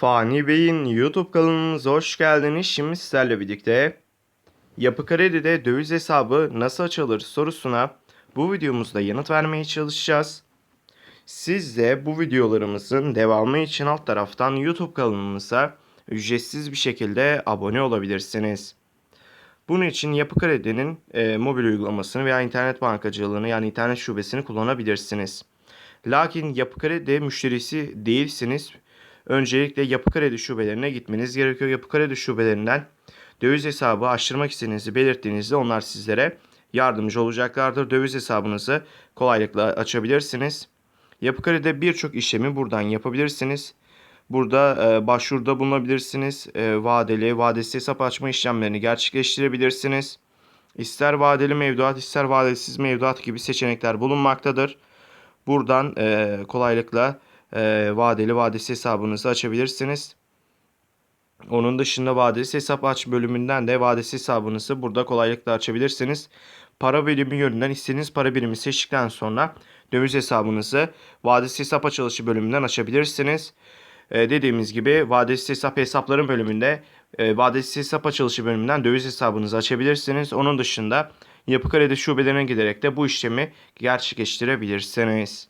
Fani Bey'in YouTube kanalımıza hoş geldiniz. Şimdi sizlerle birlikte Yapı Kredi'de döviz hesabı nasıl açılır sorusuna bu videomuzda yanıt vermeye çalışacağız. Siz de bu videolarımızın devamı için alt taraftan YouTube kanalımıza ücretsiz bir şekilde abone olabilirsiniz. Bunun için Yapı Kredi'nin e, mobil uygulamasını veya internet bankacılığını yani internet şubesini kullanabilirsiniz. Lakin Yapı Kredi müşterisi değilsiniz. Öncelikle Yapı Kredi şubelerine gitmeniz gerekiyor. Yapı Kredi şubelerinden döviz hesabı açtırmak istediğinizi belirttiğinizde onlar sizlere yardımcı olacaklardır. Döviz hesabınızı kolaylıkla açabilirsiniz. Yapı Kredi'de birçok işlemi buradan yapabilirsiniz. Burada e, başvuruda bulunabilirsiniz. E, vadeli, vadesiz hesap açma işlemlerini gerçekleştirebilirsiniz. İster vadeli mevduat, ister vadesiz mevduat gibi seçenekler bulunmaktadır. Buradan e, kolaylıkla e, vadeli vadesiz hesabınızı açabilirsiniz. Onun dışında vadesiz hesap aç bölümünden de vadesiz hesabınızı burada kolaylıkla açabilirsiniz. Para birimi yönünden istediğiniz para birimi seçtikten sonra döviz hesabınızı vadesiz hesap açılışı bölümünden açabilirsiniz. Ee, dediğimiz gibi vadesiz hesap hesapların bölümünde e, vadesiz hesap açılışı bölümünden döviz hesabınızı açabilirsiniz. Onun dışında yapı kredi şubelerine giderek de bu işlemi gerçekleştirebilirsiniz.